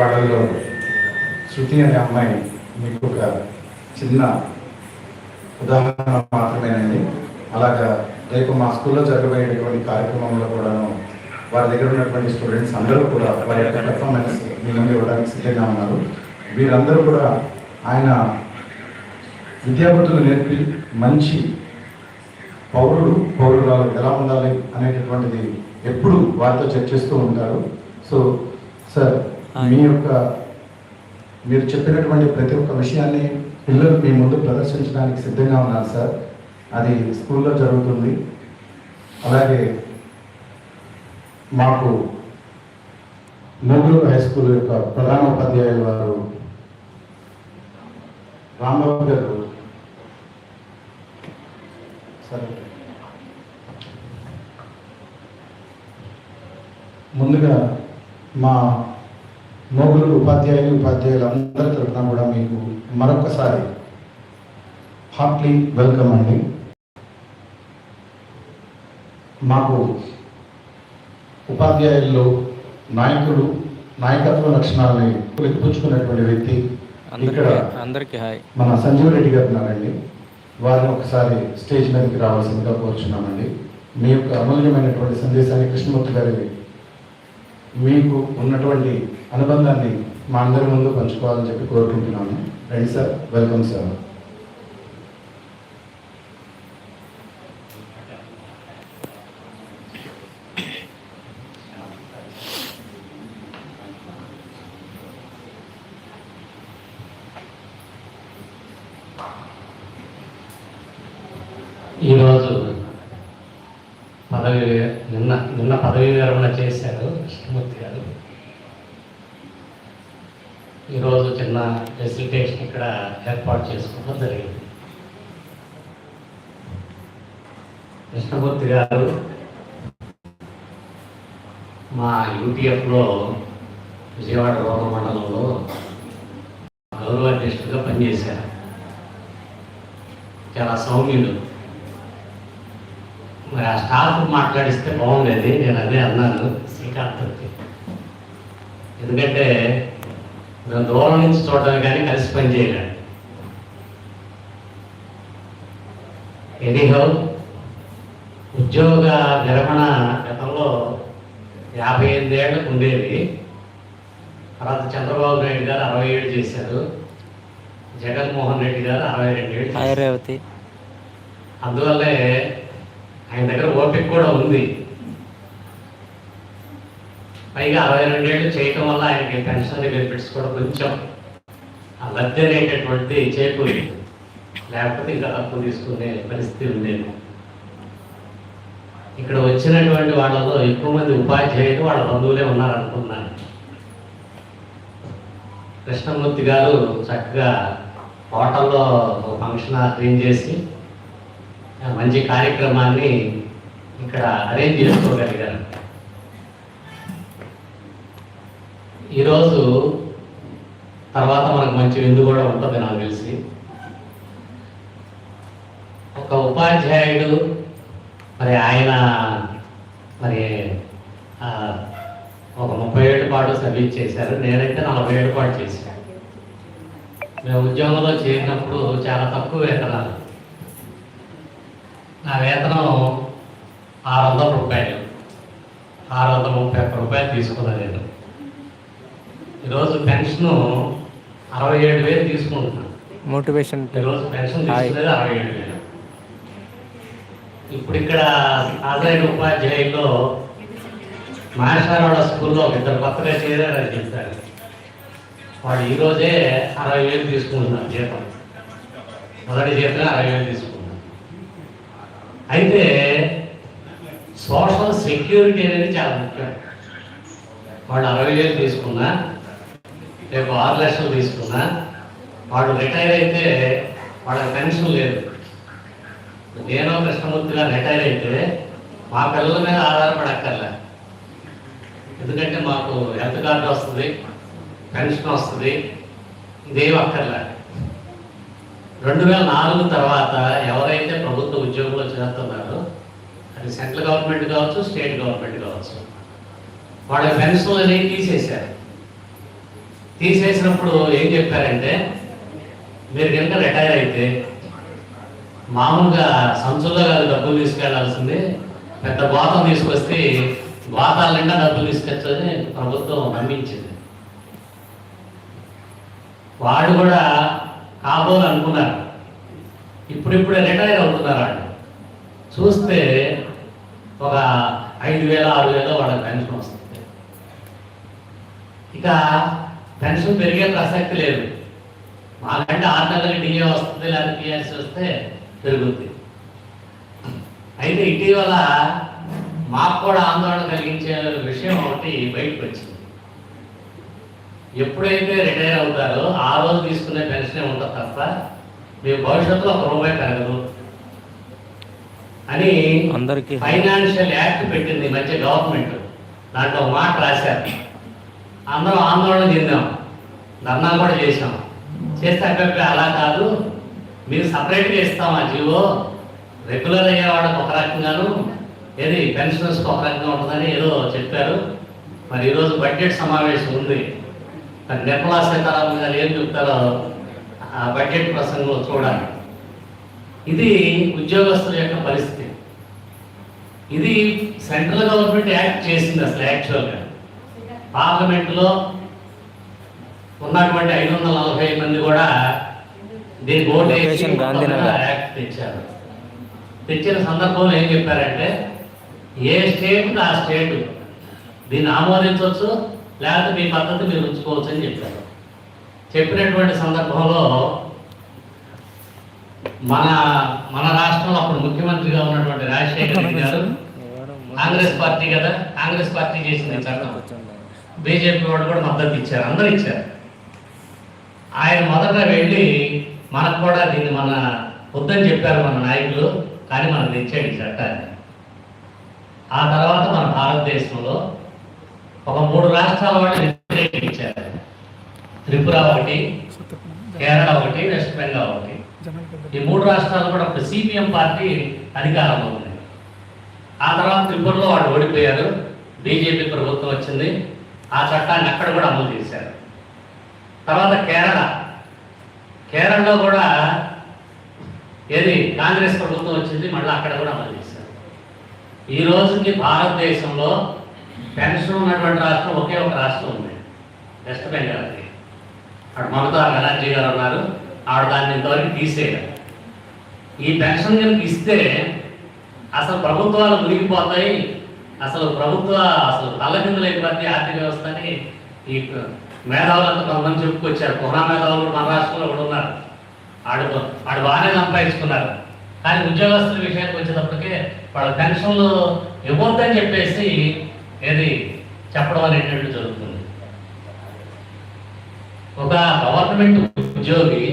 పాటల్లో శృతి అనే అమ్మాయి మీకు ఒక చిన్న ఉదాహరణ మాత్రమేనండి. అలాగా రేపు మా స్కూల్లో జరగబోయేటటువంటి కార్యక్రమంలో కూడాను వారి దగ్గర ఉన్నటువంటి స్టూడెంట్స్ అందరూ కూడా వారి యొక్క పెర్ఫార్మెన్స్ మీ ముందు ఇవ్వడానికి సిద్ధంగా ఉన్నారు. వీరందరూ కూడా ఆయన విద్యాబుద్ధులు నేర్పి మంచి పౌరుడు పౌరురాలు ఎలా ఉండాలి అనేటటువంటిది ఎప్పుడు వారితో చర్చిస్తూ ఉంటారు. సో సార్ మీ యొక్క మీరు చెప్పినటువంటి ప్రతి ఒక్క విషయాన్ని పిల్లలు మీ ముందు ప్రదర్శించడానికి సిద్ధంగా ఉన్నారు సార్. అది స్కూల్లో జరుగుతుంది. అలాగే మాకు మూగురు హై స్కూల్ యొక్క ప్రధాన ఉపాధ్యాయులు వారు రాంబాబు గారు. సరే ముందుగా మా మోగులు ఉపాధ్యాయులు ఉపాధ్యాయులు అందరి తరఫున కూడా మీకు మరొకసారి హార్ట్లీ వెల్కమ్ అండి. మాకు ఉపాధ్యాయుల్లో నాయకుడు నాయకత్వ లక్షణాలని పుచ్చుకున్నటువంటి వ్యక్తి ఇక్కడ అందరికీ హాయ్. మన సంజీవ్ రెడ్డి గారు ఉన్నారండి. వారిని ఒకసారి స్టేజ్ మీదకి రావాల్సిందిగా కోరుచున్నామండి. మీ యొక్క అమూల్యమైనటువంటి సందేశాన్ని కృష్ణమూర్తి గారి మీకు ఉన్నటువంటి అనుబంధాన్ని మా అందరి ముందు పంచుకోవాలని చెప్పి కోరుకుంటున్నాను. రండి సార్ వెల్కమ్ సార్ ఈరోజు పదవి వి- నిన్న నిన్న పదవి విరమణ చేశారు కృష్ణమూర్తి గారు ఈరోజు చిన్న ఫెసిలిటేషన్ ఇక్కడ ఏర్పాటు చేసుకోవడం జరిగింది. కృష్ణమూర్తి గారు మా యూటీఎఫ్లో విజయవాడ రూరల్ మండలంలో గౌరవ అధ్యక్షుడిగా పనిచేశారు. చాలా సౌమ్యుడు మరి ఆ స్టాఫ్ మాట్లాడిస్తే బాగుండేది నేను అదే అన్నాను శ్రీకాంత్కి. ఎందుకంటే మేము దూరం నుంచి చూడడం కానీ కలిసి పని చేయలేము ఎనీహౌ ఉద్యోగ విరమణ గతంలో యాభై ఎనిమిది ఏళ్ళకు ఉండేది తర్వాత చంద్రబాబు నాయుడు గారు అరవై ఏడు చేశారు. జగన్మోహన్ రెడ్డి గారు అరవై రెండు ఏళ్ళు అందువల్లే ఆయన దగ్గర ఓపిక కూడా ఉంది. పైగా అరవై రెండేళ్ళు చేయటం వల్ల ఆయనకి పెన్షన్ బెనిఫిట్స్ కూడా కొంచెం ఆ లబ్ధి అనేటటువంటి చేకూరింది. లేకపోతే ఇంకా తప్పు తీసుకునే పరిస్థితి ఉండేది. ఇక్కడ వచ్చినటువంటి వాళ్ళలో ఎక్కువ మంది ఉపాధ్యాయులు వాళ్ళ బంధువులే ఉన్నారనుకున్నాను కృష్ణమూర్తి గారు చక్కగా హోటల్లో ఒక ఫంక్షన్ అరేంజ్ చేసి మంచి కార్యక్రమాన్ని ఇక్కడ అరేంజ్ చేసుకోగలిగారు. ఈరోజు తర్వాత మనకు మంచి విందు కూడా ఉంటుంది నాకు తెలిసి. ఒక ఉపాధ్యాయుడు మరి ఆయన మరి ఒక ముప్పై ఏళ్ళ పాటు సర్వీస్ చేశారు. నేనైతే నలభై ఏళ్ళ పాటు చేశాను. మేము ఉద్యోగంలో చేరినప్పుడు చాలా తక్కువ వేతనాలు. నా వేతనం ఆరు వందల రూపాయలు. ఆరు వందల ముప్పై ఒక్క రూపాయలు తీసుకున్నాను నేను. ఈరోజు పెన్షన్ అరవై ఏడు వేలు తీసుకుంటున్నాను. మోటివేషన్ ఈరోజు పెన్షన్. తీసుకునేది అరవై ఏడు వేలు. ఇప్పుడు ఇక్కడ హాజరైన ఉపాధ్యాయుల్లో మహేశ్వరవాడ స్కూల్లో ఇద్దరు కొత్తగా చేరారని చెప్తారు. వాళ్ళు ఈరోజే అరవై వేలు తీసుకుంటున్నారు జీతం. మొదటి జీతం అరవై వేలు తీసుకుంటున్నారు. అయితే సోషల్ సెక్యూరిటీ అనేది చాలా ముఖ్యం. వాళ్ళు అరవై వేలు తీసుకున్నా రేపు ఆరు లక్షలు తీసుకున్నా. వాడు రిటైర్ అయితే వాళ్ళకి పెన్షన్ లేదు. నేను కృష్ణమూర్తిగా రిటైర్ అయితే మా పిల్లల మీద ఆధారపడక్కర్లే. ఎందుకంటే మాకు హెల్త్ కార్డు వస్తుంది పెన్షన్ వస్తుంది ఇదేం అక్కర్లే. రెండు వేల నాలుగు తర్వాత ఎవరైతే ప్రభుత్వ ఉద్యోగంలో చేస్తున్నారో అది సెంట్రల్ గవర్నమెంట్ కావచ్చు స్టేట్ గవర్నమెంట్ కావచ్చు వాళ్ళ పెన్షన్ అనేది తీసేశారు. తీసేసినప్పుడు ఏం చెప్పారంటే మీరు కనుక రిటైర్ అయితే మామూలుగా సంచుల్లో కాదు డబ్బులు తీసుకెళ్ళాల్సింది పెద్ద గోతం తీసుకొస్తే గోతాల నిండా డబ్బులు తీసుకొచ్చని ప్రభుత్వం నమ్మించింది. వాడు కూడా కాబోలు అనుకున్నారు. ఇప్పుడిప్పుడే రిటైర్ అవుతున్నారు? వాళ్ళు చూస్తే ఒక ఐదు వేల ఆరు వేల వాళ్ళకి పెన్షన్ వస్తుంది. ఇక పెన్షన్ పెరిగే ప్రసక్తి లేదు. మాకంటే ఆరు నెలలకి డిఏ వస్తుంది లేదా పిఎస్ వస్తే పెరుగుద్ది. అయితే ఇటీవల మాకు కూడా ఆందోళన కలిగించే విషయం ఒకటి బయటకు వచ్చింది. ఎప్పుడైతే రిటైర్ అవుతారో ఆ రోజు తీసుకునే పెన్షన్ ఉంటుంది తప్ప మీ భవిష్యత్తులో ఒక రూపాయి పెరగదు అని అందరికీ ఫైనాన్షియల్ యాక్ట్ పెట్టింది మధ్య గవర్నమెంట్. దాంట్లో మాట రాశారు. అందరం ఆందోళన చెందాం. ధర్నా కూడా చేసాం చేస్తే అక్కడ అలా కాదు. మీరు సపరేట్గా ఇస్తాం ఆ జీవో. రెగ్యులర్ అయ్యేవాడికి ఒక రకంగాను ఏది పెన్షనర్స్కి ఒక రకంగా ఉంటుందని ఏదో చెప్పారు. మరి ఈరోజు బడ్జెట్ సమావేశం ఉంది. మరి నిర్మలా సీతారామన్ గారు ఏం చెప్తారో ఆ బడ్జెట్ ప్రసంగంలో చూడాలి. ఇది ఉద్యోగస్తుల యొక్క పరిస్థితి. ఇది సెంట్రల్ గవర్నమెంట్ యాక్ట్ చేసింది అసలు యాక్చువల్గా. పార్లమెంట్లో ఉన్నటువంటి ఐదు వందల నలభై మంది కూడా దీనికి ఓటు. యాక్ట్ తెచ్చారు. తెచ్చిన సందర్భంలో ఏం చెప్పారంటే ఏ స్టేట్ ఆ స్టేట్ దీన్ని ఆమోదించవచ్చు లేకపోతే మీ పద్ధతి మీరు ఉంచుకోవచ్చు అని చెప్పారు. చెప్పినటువంటి సందర్భంలో మన మన రాష్ట్రంలో అప్పుడు ముఖ్యమంత్రిగా ఉన్నటువంటి రాజశేఖర రెడ్డి గారు కాంగ్రెస్ పార్టీ కదా కాంగ్రెస్ పార్టీ చేసింది చట్టం. బీజేపీ వాళ్ళు కూడా మద్దతు ఇచ్చారు అందరూ ఇచ్చారు. ఆయన మొదట వెళ్ళి మనకు కూడా దీన్ని మన వద్దని చెప్పారు మన నాయకులు కానీ మనకు తెచ్చాడు ఈ చట్టాన్ని. ఆ తర్వాత మన భారతదేశంలో ఒక మూడు రాష్ట్రాల వాళ్ళు వ్యతిరేకించారు త్రిపుర ఒకటి కేరళ ఒకటి వెస్ట్ బెంగాల్ ఒకటి. ఈ మూడు రాష్ట్రాలు కూడా ఇప్పుడు సిపిఎం పార్టీ అధికారంలో ఉంది. ఆ తర్వాత త్రిపురలో వాళ్ళు ఓడిపోయారు. బీజేపీ ప్రభుత్వం వచ్చింది. ఆ చట్టాన్ని అక్కడ కూడా అమలు చేశారు. తర్వాత కేరళ. కేరళలో కూడా ఏది కాంగ్రెస్ ప్రభుత్వం వచ్చింది మళ్ళీ అక్కడ కూడా అమలు చేశారు. ఈ రోజుకి భారతదేశంలో పెన్షన్ ఉన్నటువంటి రాష్ట్రం ఒకే ఒక రాష్ట్రం ఉంది. వెస్ట్ బెంగాల్ అది. అక్కడ మమతా బెనర్జీ గారు ఉన్నారు ఆవిడ దాన్ని ఇంతవరకు తీసేయాలి ఈ పెన్షన్ కనుక ఇస్తే అసలు ప్రభుత్వాలు మునిగిపోతాయి అసలు ప్రభుత్వ అసలు తల్లకిందులైపోద్ది ఆర్థిక వ్యవస్థని ఈ మేధావులంతా కొంతమంది చెప్పుకొచ్చారు. పురా మేధావులు మన రాష్ట్రంలో కూడా ఉన్నారు. ఆడు ఆడు బాగానే సంపాదించుకున్నారు. కానీ ఉద్యోగస్తుల విషయానికి వచ్చేటప్పటికే వాళ్ళ పెన్షన్లు ఇవ్వద్దని చెప్పేసి ఏది చెప్పడం అనేటువంటి జరుగుతుంది. ఒక గవర్నమెంట్ ఉద్యోగి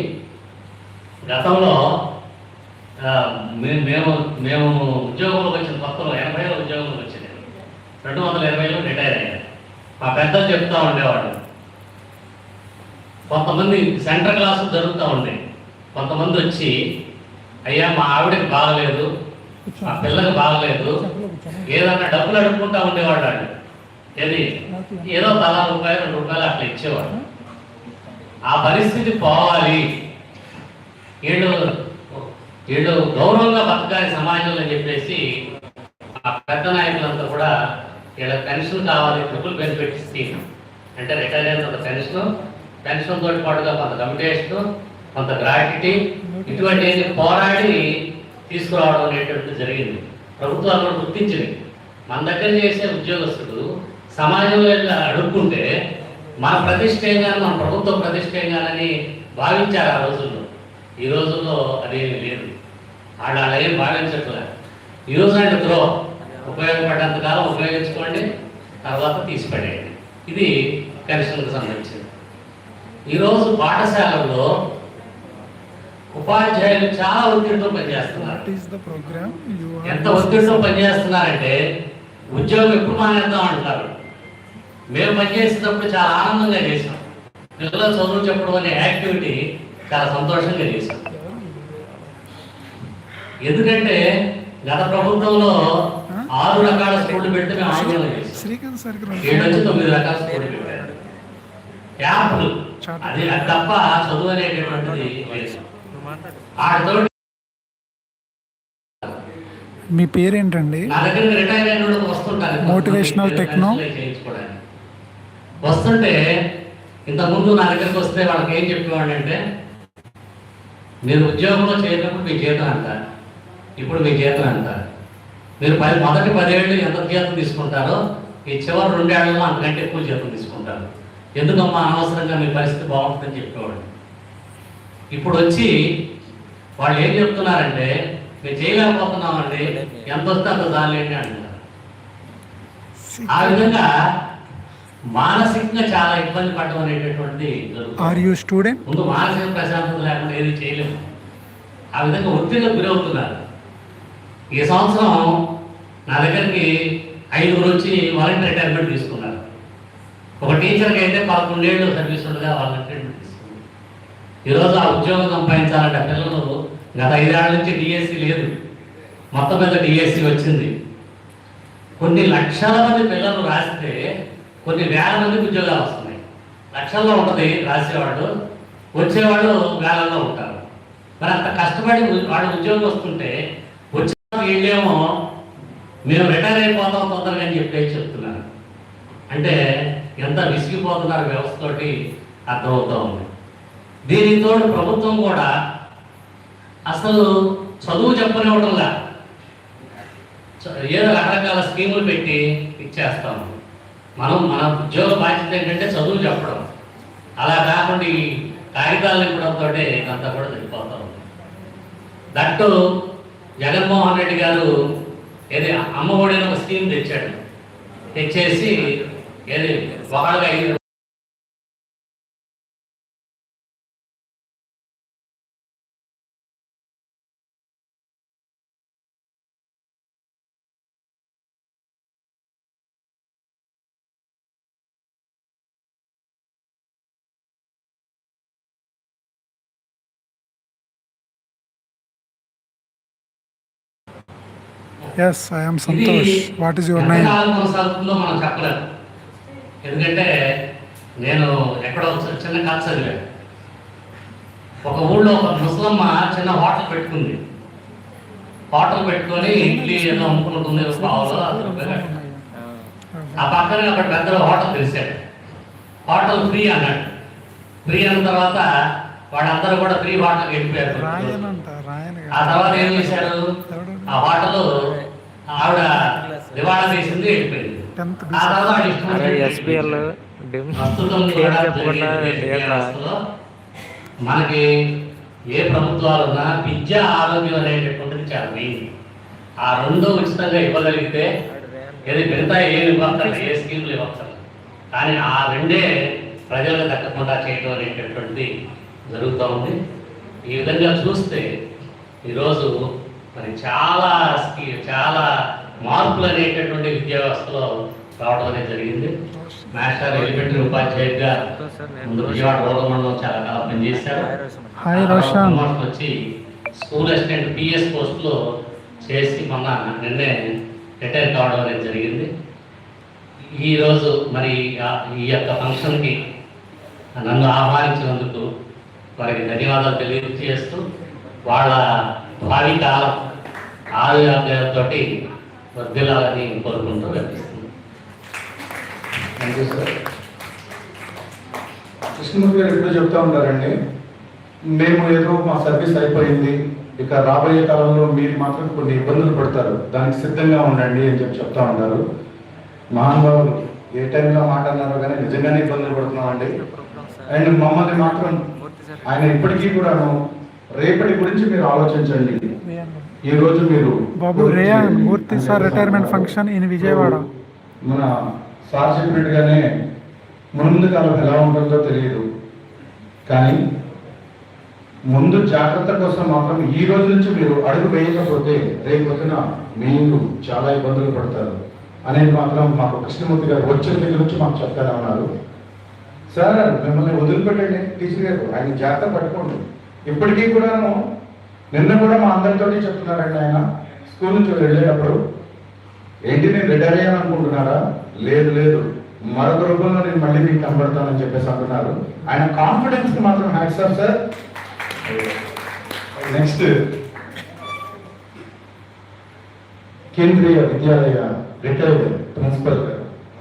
గతంలో మేము మేము ఉద్యోగంలోకి వచ్చిన కొత్తలో ఎనభై ఉద్యోగంలోకి వచ్చింది రెండు వందల ఇరవైలో రిటైర్ అయ్యాను మా పెద్దలు చెప్తా ఉండేవాడు కొంతమంది సెంటర్ క్లాసులు జరుగుతూ ఉండేవి. కొంతమంది వచ్చి అయ్యా మా ఆవిడకి బాగలేదు మా పిల్లకి బాగలేదు ఏదన్నా డబ్బులు అడుక్కుంటా ఉండేవాడు వాళ్ళు. ఏది? ఏదో తలా రూపాయలు రెండు రూపాయలు అట్లా ఇచ్చేవాడు ఆ పరిస్థితి పోవాలి. వీళ్ళు వీళ్ళు గౌరవంగా బతకాలి సమాజంలో అని చెప్పేసి ఆ పెద్ద నాయకులంతా కూడా ఇలా పెన్షన్ కావాలి ట్రిపుల్ బెనిఫిట్ స్కీమ్ అంటే రిటైర్ అయిన కొంత పెన్షన్ పెన్షన్ తోటి పాటుగా కొంత కమిటేషన్ కొంత గ్రాట్యుటీ ఇటువంటి పోరాడి తీసుకురావడం అనేటువంటిది జరిగింది. ప్రభుత్వాలు కూడా గుర్తించింది మన దగ్గర చేసే ఉద్యోగస్తుడు సమాజంలో అడుక్కుంటే మన ప్రతిష్ట కానీ మన ప్రభుత్వ ప్రతిష్ట కానని భావించారు ఆ రోజుల్లో. ఈ రోజుల్లో అదేమీ లేదు. వాళ్ళు అలాగే భావించట్లేదు ఈ రోజు అంటే ద్రోహం. ఉపయోగపడేంత కాలం ఉపయోగించుకోండి తర్వాత తీసిపడేయండి. ఇది పెన్షన్కి సంబంధించింది ఈరోజు పాఠశాలల్లో ఉపాధ్యాయులు చాలా ఒత్తిడితో పనిచేస్తున్నారు? ఎంత ఒత్తిడితో పనిచేస్తున్నారంటే ఉద్యోగం ఎప్పుడు మానేద్దాం అంటారు. మేము పనిచేసేటప్పుడు చాలా ఆనందంగా చేసాం పిల్లల చదువు చెప్పడం అనే యాక్టివిటీ చాలా సంతోషంగా చేసాం ఎందుకంటే గత ప్రభుత్వంలో ఆరు రకాల స్కూళ్ళు పెడితే మేము ఆందోళన చేసాం శ్రీకాంత్ సార్ ఏడు నుంచి తొమ్మిది రకాల స్కూళ్ళు పెట్టారు. యాప్లు. చాట్. అది తప్ప చదువు అనేటటువంటిది మీ పేరేంటండి? నా దగ్గరికి రిటైర్ అయిన వాళ్ళు వస్తుంటారు. Motivational techno. చేయించుకోవడానికి. వస్తుంటే ఇంతకుముందు నా దగ్గరికి వస్తే వాళ్ళకి ఏం చెప్పేవాడు అంటే మీరు ఉద్యోగంలో చేరినప్పుడు మీ జీతం అంట ఇప్పుడు మీ జీతం అంట మీరు పది మొదటి పదేళ్ళు ఎంత జీతం తీసుకుంటారో ఈ చివరి రెండేళ్ళలో అంతకంటే ఎక్కువ జీతం తీసుకుంటారు. ఎందుకమ్మా అనవసరంగా మీ పరిస్థితి బాగుంటుందని చెప్పేవాడు ఇప్పుడు వచ్చి వాళ్ళు ఏం చెప్తున్నారంటే మేము చేయలేకపోతున్నామండి ఎంత వస్తే అంత చాలండి అంటున్నారు. ఆ విధంగా మానసికంగా చాలా ఇబ్బంది పడడం అనేటటువంటిది జరుగుతుంది. స్టూడెంట్ ముందు మానసిక ప్రశాంతత లేకుండా ఏది చేయలేము. ఆ విధంగా ఒత్తిడికి గురవుతున్నారు. ఈ సంవత్సరం నా దగ్గరికి ఐదుగురు వచ్చి వాలంటీర్ రిటైర్మెంట్ తీసుకున్నారు. ఒక టీచర్కి అయితే పదకొండేళ్ళు సర్వీస్ ఉండగా వాలంటీర్ రిటైర్మెంట్ తీసుకున్నారు ఈరోజు ఆ ఉద్యోగం సంపాదించాలంటే పిల్లలు గత ఐదేళ్ళ నుంచి డిఎస్సి లేదు. మొత్తం మీద డిఎస్సి వచ్చింది. కొన్ని లక్షల మంది పిల్లలు రాస్తే కొన్ని వేల మందికి ఉద్యోగాలు వస్తున్నాయి. లక్షల్లో ఉంటుంది రాసేవాడు వచ్చేవాడు వేలల్లో ఉంటారు. మరి అంత కష్టపడి వాళ్ళు వాడు ఉద్యోగం వస్తుంటే వీళ్ళేమో మేము రిటైర్ అయిపోతాం తొందరగా అని చెప్పేసి చెప్తున్నారు. అంటే ఎంత విసిగిపోతున్నారు వ్యవస్థతోటి అర్థమవుతా ఉంది. దీనితో ప్రభుత్వం కూడా అసలు చదువు చెప్పనివ్వడంలా చ- ఏదో రకరకాల స్కీములు పెట్టి ఇచ్చేస్తాము మనం మన ఉద్యోగ బాధ్యత ఏంటంటే చదువు చెప్పడం. అలా కాకుండా ఈ కాగితాలు నింపడంతో అంతా కూడా సరిపోతా ఉంది. దట్టు జగన్మోహన్ రెడ్డి గారు ఏది అమ్మఒడి ఒక స్కీమ్ తెచ్చాడు. తెచ్చేసి ఏది ఒకళ్ళగా ఐదు yes I'm Santosh what is your name మనం చెప్పలేము. ఎందుకంటే నేను ఎక్కడో చిన్న కథ చదివాను. ఒక ఊళ్ళో ఒక ముసలమ్మ చిన్న హోటల్ పెట్టుకుంది. హోటల్ పెట్టుకొని ఇడ్లీ ఏదో అమ్ముకుంటుంది పావులో. ఆ పక్కన అక్కడ పెద్ద హోటల్ తెలిసాడు హోటల్ ఫ్రీ అన్నాడు. ఫ్రీ అన్న తర్వాత వాళ్ళందరూ కూడా ఫ్రీ హోటల్కి వెళ్ళిపోయారు. ఆ తర్వాత ఏం చేశారు? ఆ హోటల్ ఆవిడ దివాళా తీసింది వెళ్ళిపోయింది. ఆ తర్వాత మనకి ఏ ప్రభుత్వాలు ఉన్నా విద్య ఆరోగ్యం అనేటటువంటిది చాలా మెయిన్ ఆ రెండు ఉచితంగా ఇవ్వగలిగితే ఏది మిగతా ఏమి ఇవ్వక్కర్లేదు ఏ స్కీములు ఇవ్వక్కర్లేదు. కానీ ఆ రెండే ప్రజలకు దక్కకుండా చేయడం అనేటటువంటిది జరుగుతూ ఉంది. ఈ విధంగా చూస్తే ఈరోజు మరి చాలా చాలా మార్పులు అనేటటువంటి విద్యా వ్యవస్థలో రావడం అనేది జరిగింది. మాస్టర్ ఎలిమెంటరీ ఉపాధ్యాయుడిగా ముందు విజయవాడ రూరల్ మండలం చాలా కాలం పనిచేశారు. వచ్చి స్కూల్ అసిస్టెంట్ పిఎస్ పోస్ట్లో చేసి మొన్న నిన్నే రిటైర్ కావడం అనేది జరిగింది. ఈరోజు మరి ఈ యొక్క ఫంక్షన్కి నన్ను ఆహ్వానించినందుకు వారికి ధన్యవాదాలు తెలియజేస్తూ వాళ్ళ భావి కాలం ఆరోగ్యాలతో వర్ధిల్లాలని కోరుకుంటూ కనిపిస్తుంది థ్యాంక్ యూ సార్ కృష్ణమూర్తి గారు ఎప్పుడూ చెప్తా ఉంటారండి మేము ఏదో మా సర్వీస్ అయిపోయింది. ఇక రాబోయే కాలంలో మీరు మాత్రం కొన్ని ఇబ్బందులు పడతారు. దానికి సిద్ధంగా ఉండండి అని చెప్పి చెప్తా ఉంటారు మహానుభావులు ఏ టైంలో మాట అన్నారో కానీ నిజంగానే ఇబ్బందులు పడుతున్నామండి. అండ్ మమ్మల్ని మాత్రం ఆయన ఇప్పటికీ కూడాను రేపటి గురించి మీరు ఆలోచించండి. ఈ రోజు మీరు Babu Rayan Murthy sir retirement function in Vijayawada. మన సార్ చెప్పినట్టుగానే ముందు కాలం ఎలా ఉంటుందో తెలియదు. కానీ ముందు జాగ్రత్త కోసం మాత్రం ఈ రోజు నుంచి మీరు అడుగు వేయకపోతే రేపు పొద్దున మీరు చాలా ఇబ్బందులు పడతారు. అనేది మాత్రం మాకు కృష్ణమూర్తి గారు వచ్చిన దగ్గర నుంచి మాకు చెప్తారా ఉన్నారు సార్ మిమ్మల్ని వదిలిపెట్టండి. టీచర్ గారు ఆయన జాగ్రత్త పట్టుకోండి. ఇప్పటికీ కూడాను నిన్న కూడా మా అందరితోటి చెప్తున్నారండి ఆయన. స్కూల్ నుంచి వెళ్ళేటప్పుడు ఏంటి నేను రిటైర్ అయ్యాను అనుకుంటున్నారా? లేదు లేదు. మరొక రూపంలో నేను మళ్ళీ మీకు కనబడతానని చెప్పేసి అంటున్నారు. ఆయన కాన్ఫిడెన్స్కి మాత్రం hacks of sir next Kendriya Vidyalaya retired principal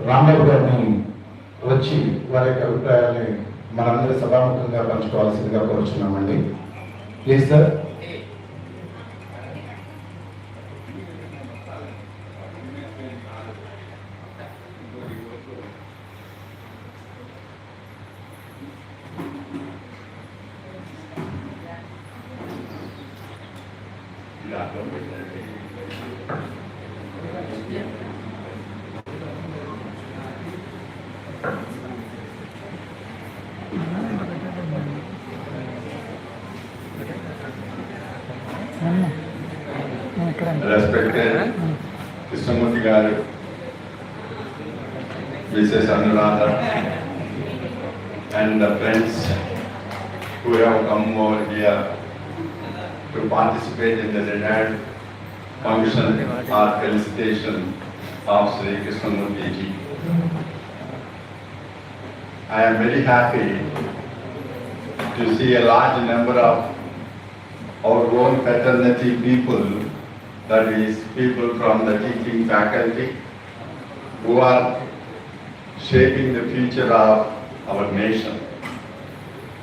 Rambabu గారిని వచ్చి వారి యొక్క అభిప్రాయాన్ని మనందరూ సభాముఖంగా పంచుకోవాల్సిందిగా కోరుచున్నామండి. Please sir to participate in the retired function or felicitation of Sri Krishnamurti. I am very happy to see a large number of our own fraternity people, that is, people from the teaching faculty, who are shaping the future of our nation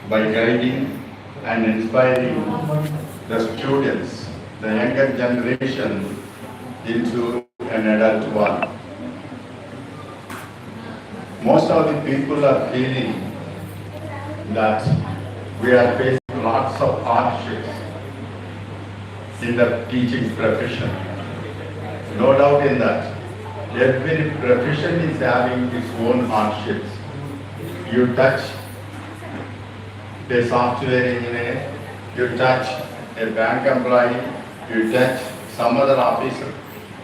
by guiding and inspiring the students, the younger generation into an adult one. Most of the people are feeling that we are facing lots of hardships in the teaching profession. No doubt in that. Every profession is having its own hardships. You touch a software engineer, you touch a bank employee, you touch some other officer,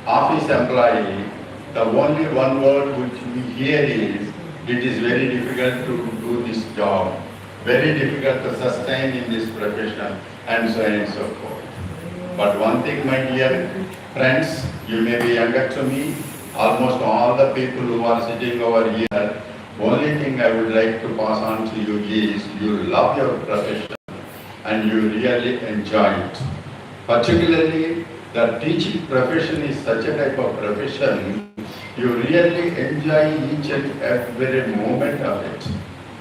office employee. The only one word which we hear is, it is very difficult to do this job, very difficult to sustain in this profession, and so on and so forth. But one thing, my dear friends, you may be younger to me, almost all the people who are sitting over here, only thing I would like to pass on to you is you love your profession and you really enjoy it. Particularly, the teaching profession is such a type of profession, you really enjoy each and every moment of it.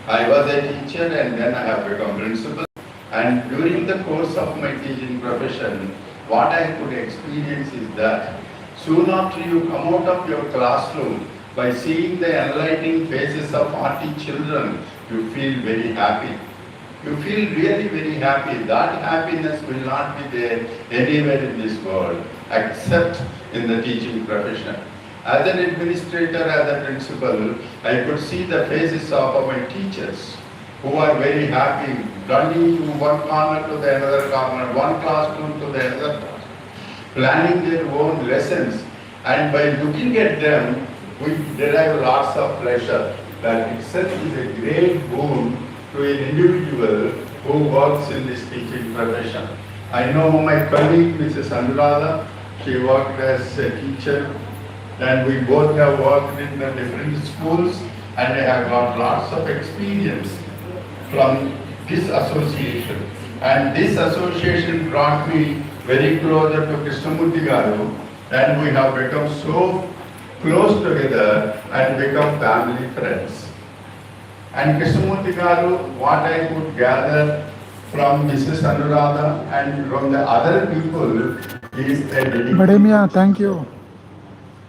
I was a teacher and then I have become principal. And during the course of my teaching profession, what I could experience is that soon after you come out of your classroom, by seeing the enlightening faces of 40 children, you feel very happy. You feel really very happy. That happiness will not be there anywhere in this world except in the teaching profession. As an administrator, as a principal, I could see the faces of my teachers who are very happy, running from one corner to the another corner, one classroom to the another, planning their own lessons. And by looking at them, we derive lots of pleasure. That itself is a great boon to an individual who works in this teaching profession. I know my colleague, Mrs. Anuradha, she worked as a teacher and we both have worked in the different schools and I have got lots of experience from this association. And this association brought me very closer to Krishnamurti Garu and we have become so close together and become family friends. And Krishnamurti Garu, what I could gather from Mrs. Anuradha and from the other people is the dedication. Madamia, thank you.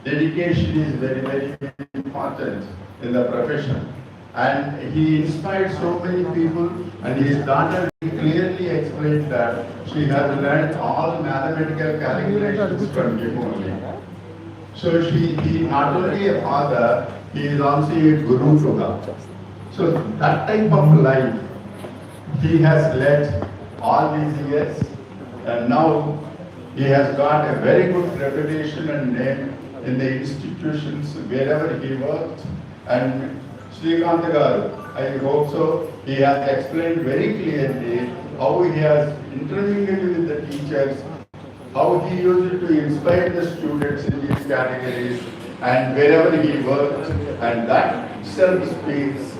Dedication is very, very important in the profession. And he inspired so many people, and his daughter clearly explained that she has learned all mathematical calculations from him only. So she, he not only a father, he is also a guru to her. So that type of life he has led all these years and now he has got a very good reputation and name in the institutions wherever he worked. And Srikant Garu, I hope so, he has explained very clearly how he has intermingled with the teachers, how he used to inspire the students in these categories, and wherever he worked, and that itself speaks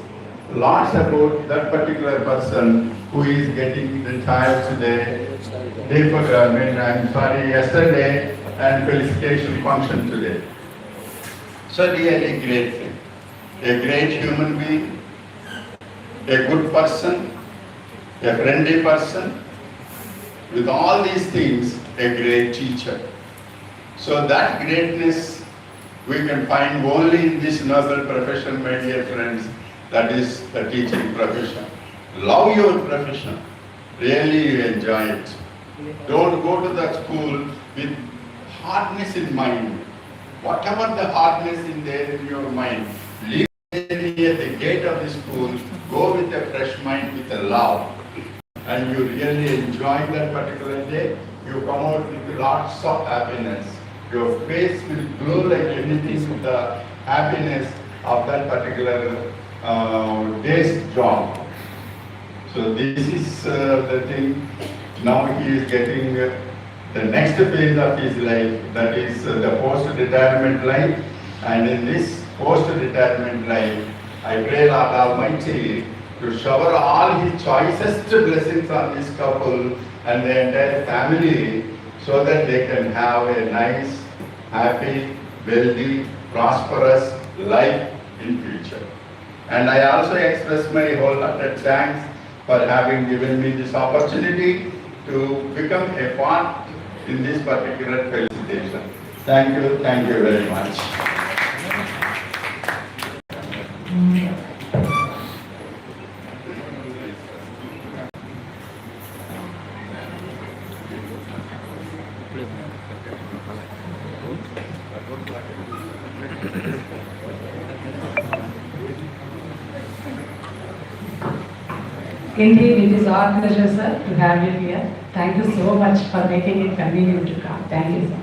lots about that particular person who is getting the retired today. Day for, mean, I'm sorry, yesterday, and felicitation function today. So really great thing. A great human being, a good person, a friendly person, with all these things, a great teacher. So that greatness we can find only in this noble profession, my dear friends, that is the teaching profession. Love your profession, really you enjoy it. Don't go to the school with hardness in mind. Whatever the hardness in there in your mind, leave it near the gate of the school, go with a fresh mind, with a love and you really enjoy that particular day, you come out with lots of happiness. Your face will glow like anything with the happiness of that particular day's job. So this is uh, the thing. Now he is getting uh, the next phase of his life, that is uh, the post-retirement life. And in this post-retirement life, I pray Lord Almighty to shower all his choicest blessings on this couple and the entire family so that they can have a nice, happy, wealthy, prosperous life in future. And I also express my wholehearted thanks for having given me this opportunity to become a part in this particular felicitation. Thank you, thank you very much. Mm. Is our pleasure, sir, to have you here. Thank you so much for making it convenient to come. Thank you, sir.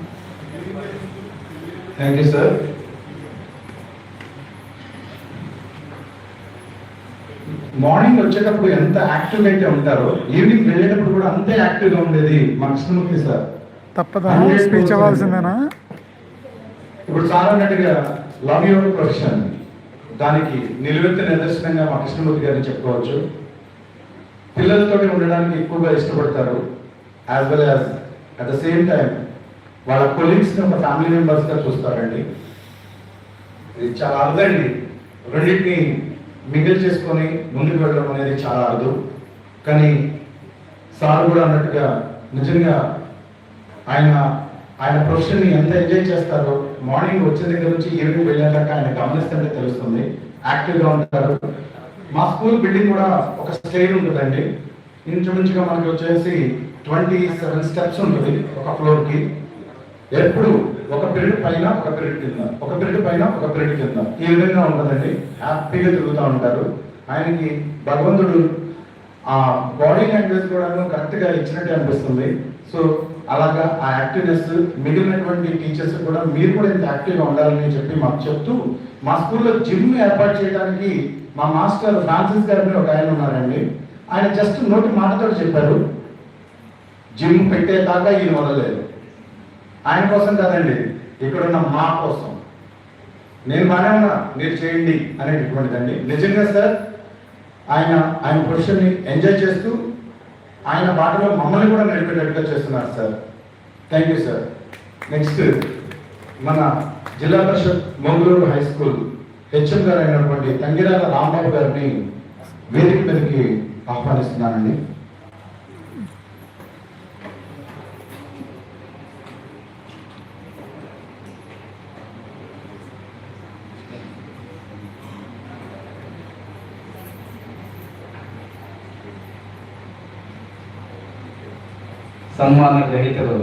Thank you sir morning వచ్చేటప్పుడు ఎంత యాక్టివ్గా అయితే ఉంటారో evening వెళ్ళేటప్పుడు కూడా అంతే యాక్టివ్గా ఉండేది మా కృష్ణమూర్తి సార్ తప్పదా స్పీచ్ అవ్వాల్సిందేనా ఇప్పుడు చాలా అన్నట్టుగా లవ్ యువర్ ప్రొఫెషన్ దానికి నిలువెత్త నిదర్శనంగా మా కృష్ణమూర్తి గారిని చెప్పుకోవచ్చు పిల్లలతో ఉండడానికి ఎక్కువగా ఇష్టపడతారు as well as at the same time వాళ్ళ కొలీగ్స్ని ఒక ఫ్యామిలీ మెంబర్స్గా చూస్తారండి. ఇది చాలా అర్థండి రెండింటిని మిగిల్ చేసుకొని ముందుకు వెళ్ళడం అనేది చాలా అర్థం కానీ సార్ కూడా అన్నట్టుగా నిజంగా ఆయన ఆయన ప్రొఫెషన్ని ఎంత ఎంజాయ్ చేస్తారో మార్నింగ్ వచ్చిన దగ్గర నుంచి ఈవినింగ్ వెళ్ళాక ఆయన గమనిస్తుంటే తెలుస్తుంది. యాక్టివ్గా ఉంటారు. మా స్కూల్ బిల్డింగ్ కూడా ఒక స్టేజ్ ఉంటుందండి. ఇంచుమించుగా మనకి వచ్చేసి ట్వంటీ సెవెన్ స్టెప్స్ ఉంటుంది ఒక ఫ్లోర్కి. ఎప్పుడు ఒక పీరియడ్ పైన ఒక పీరియడ్ కింద ఒక పీరియడ్ పైన ఒక పీరియడ్ కింద. ఈ విధంగా ఉంటుందండి. హ్యాపీగా తిరుగుతూ ఉంటారు. ఆయనకి భగవంతుడు ఆ బాడీ లాంగ్వేజ్ కూడా కరెక్ట్గా ఇచ్చినట్టు అనిపిస్తుంది. సో అలాగా ఆ యాక్టివ్నెస్ మిగిలినటువంటి టీచర్స్ కూడా మీరు కూడా ఇంత యాక్టివ్గా ఉండాలని చెప్పి మాకు చెప్తూ మా స్కూల్లో జిమ్ ఏర్పాటు చేయడానికి మా మాస్టర్ ఫ్రాన్సిస్ గారిని ఒక ఆయన ఉన్నారండి. ఆయన జస్ట్ నోటి మాటతో చెప్పారు జిమ్ పెట్టేదాకా ఈయన వదలలేదు. ఆయన కోసం కాదండి ఇక్కడున్న మా కోసం. నేను బాగానే ఉన్నా మీరు చేయండి అనేటటువంటిదండి నిజంగా సార్ ఆయన ఆయన ప్రొఫెషన్ని ఎంజాయ్ చేస్తూ ఆయన బాటలో మమ్మల్ని కూడా నడిపేటట్టుగా చేస్తున్నారు sir. Thank you sir. Next మన Zilla Parishad Mangaluru high school. HM గారు అయినటువంటి తంగిరాల రాంబాబు గారిని వేదిక మీదకి ఆహ్వానిస్తున్నానండి. సన్మాన గ్రహీతలు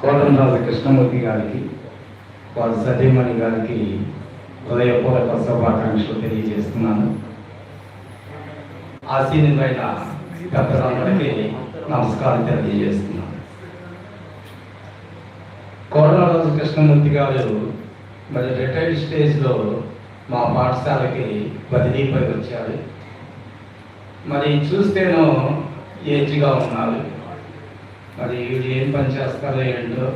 కోటంరాజు కృష్ణమూర్తి గారికి వారి సతీమణి గారికి హృదయపూర్వక శుభాకాంక్షలు తెలియజేస్తున్నాను. ఆసీనులైన పెద్దలందరికీ నమస్కారం తెలియజేస్తున్నాను. కోటరాజు కృష్ణమూర్తి గారు మరి రిటైర్డ్ స్టేజ్లో మా పాఠశాలకి బదిలీపై వచ్చారు. మరి చూస్తేనో ఏజ్గా ఉన్నారు. మరి వీళ్ళు ఏం పని చేస్తారో ఏంటో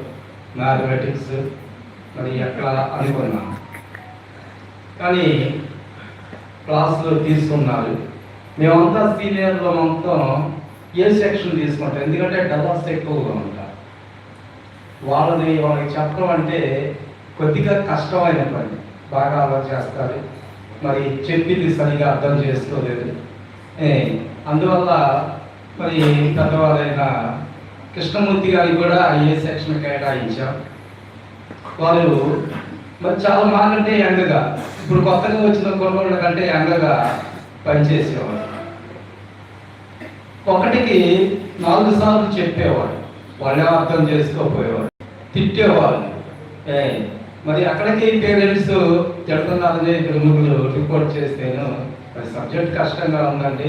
మ్యాథమెటిక్స్ మరి ఎక్కడ అనుకున్నాను కానీ క్లాసులు తీసుకున్నారు. మేమంతా సీనియర్లో మొత్తం ఏ సెక్షన్ తీసుకుంటాం? ఎందుకంటే డబాస్ ఎక్కువగా ఉంటారు వాళ్ళని వాళ్ళకి చెప్పడం అంటే కొద్దిగా కష్టమైన పని. బాగా అలవాటు చేస్తారు మరి చెప్పింది సరిగా అర్థం చేసుకోలేదు. అందువల్ల మరి పెద్దవారైన కృష్ణమూర్తి గారికి కూడా ఏ సెక్షన్ కేటాయించాం? వాళ్ళు మరి చాలా మాకంటే యంగగా. ఇప్పుడు కొత్తగా వచ్చిన కుర్రోళ్ళ కంటే యంగగా పనిచేసేవాడు. ఒకటికి నాలుగు సార్లు చెప్పేవాడు. వాళ్ళే అర్థం చేసుకోపోయేవాడు తిట్టేవాళ్ళు. ఏ, మరి అక్కడికి పేరెంట్స్ తిడుతున్నారని ముగ్గురు రిపోర్ట్ చేస్తేను మరి సబ్జెక్ట్ కష్టంగా ఉందండి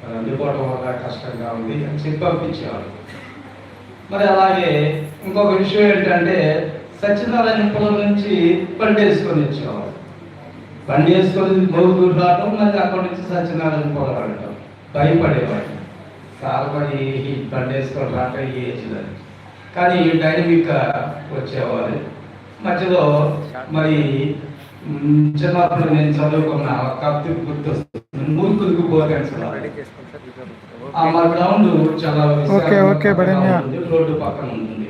మరి అందుకోవడం వల్ల కష్టంగా ఉంది అని చెప్పి పంపించేవాడు మరి అలాగే ఇంకొక విషయం ఏంటంటే సత్యనారాయణ పొలం నుంచి బండి వేసుకొని వచ్చేవాడు బండి వేసుకొని మోగుదూరు రావటం మళ్ళీ అక్కడి నుంచి సత్యనారాయణ పొలం వెళ్ళటం భయపడేవాడు ఈ బండి వేసుకొని ఏజ్లో కానీ డైనమిక్గా వచ్చేవారు. మధ్యలో మరి చిన్నప్పుడు నేను చదువుకున్న కత్తి గుర్తొస్తుంది. మూర్ఖులకు బోధించడం ఆ మా గ్రౌండ్ చాలా రోడ్డు పక్కన ఉంటుంది.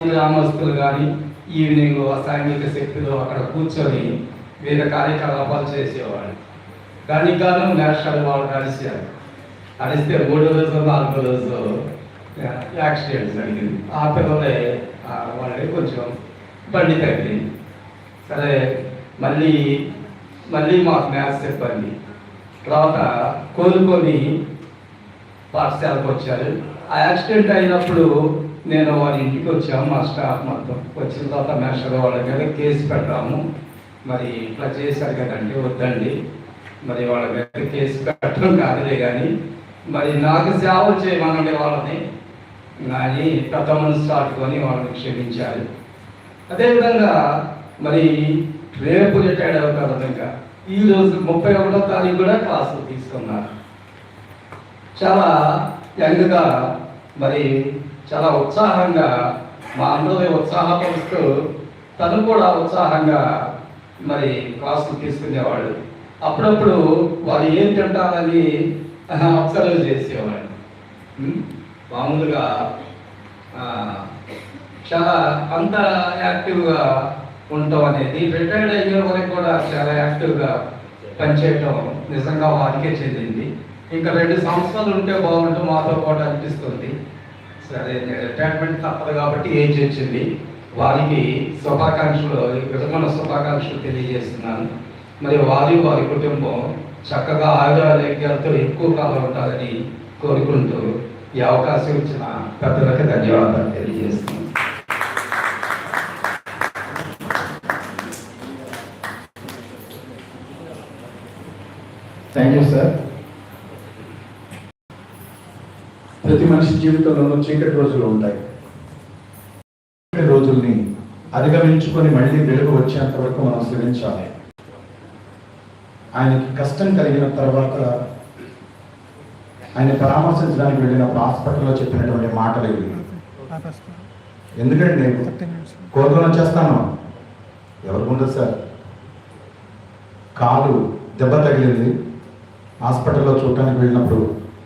గ్రామస్తులు కానీ ఈవినింగ్ సాంఘిక శక్తులు అక్కడ కూర్చొని వివిధ కార్యకలాపాలు చేసేవాడు దానికి గాను నేషనల్ వాళ్ళు కలిసారు కలిస్తే మూడో రోజు నాలుగో రోజు యాక్సిడెంట్ జరిగింది. ఆ పిల్లలే ఆ, కొంచెం బండి తగ్గింది. సరే మళ్ళీ మళ్ళీ మాకు మ్యాథ్స్ చెప్పండి తర్వాత కోలుకొని పాఠశాలకు వచ్చారు. ఆ యాక్సిడెంట్ అయినప్పుడు నేను వారి ఇంటికి వచ్చాము మా స్టాఫ్ మొత్తం. వచ్చిన తర్వాత మేషర్ వాళ్ళ మీద కేసు పెట్టాము మరి ఇట్లా చేశారు కదండి వద్దండి. మరి వాళ్ళ మీద కేసు పెట్టడం కాదులే కానీ మరి నాకు సేవ చేయమనండి వాళ్ళని. కానీ పెద్ద మనసు చాటుకొని వాళ్ళని క్షమించారు అదేవిధంగా మరి రేపు రిటైర్డ్ అవుతారు ఇంకా. ఈ రోజు ముప్పై ఒకటో తారీఖు కూడా క్లాసులు తీసుకున్నారు. చాలా యంగ్గా మరి చాలా ఉత్సాహంగా మా అందరి ఉత్సాహపరుస్తూ తను కూడా ఉత్సాహంగా మరి క్లాసులు తీసుకునేవాడు అప్పుడప్పుడు వారు ఏం తింటారని అబ్జర్వ్ చేసేవాడు మామూలుగా చాలా అంత యాక్టివ్గా ఉండటం అనేది రిటైర్డ్ అయ్యే వరకు కూడా చాలా యాక్టివ్గా పనిచేయటం నిజంగా వారికే చెందింది. ఇంకా రెండు సంవత్సరాలు ఉంటే బాగుంటుంది మాతో పాటు అనిపిస్తుంది. రిటైర్మెంట్ తప్పదు కాబట్టి ఏజ్ వచ్చింది వారికి శుభాకాంక్షలు విధమైన శుభాకాంక్షలు తెలియజేస్తున్నాను. మరి వారి వారి కుటుంబం చక్కగా ఆరోగ్యాలతో ఎక్కువ కాలం ఉండాలని కోరుకుంటూ ఈ అవకాశం ఇచ్చిన పెద్దలకు ధన్యవాదాలు తెలియజేస్తున్నాను. థ్యాంక్ యూ సార్ ప్రతి మనిషి జీవితంలోనూ చీకటి రోజులు ఉంటాయి. చీకటి రోజుల్ని అధిగమించుకొని మళ్ళీ వెలుగు వచ్చేంత వరకు మనం శ్రమించాలి. ఆయనకి కష్టం కలిగిన తర్వాత ఆయన పరామర్శించడానికి వెళ్ళినప్పుడు హాస్పిటల్లో చెప్పినటువంటి మాటలు ఇవి. ఎందుకంటే కోరుకొని వచ్చేస్తాను. ఎవరికి ఉండదు సార్? కాలు దెబ్బ తగిలింది. హాస్పిటల్లో చూడటానికి వెళ్ళినప్పుడు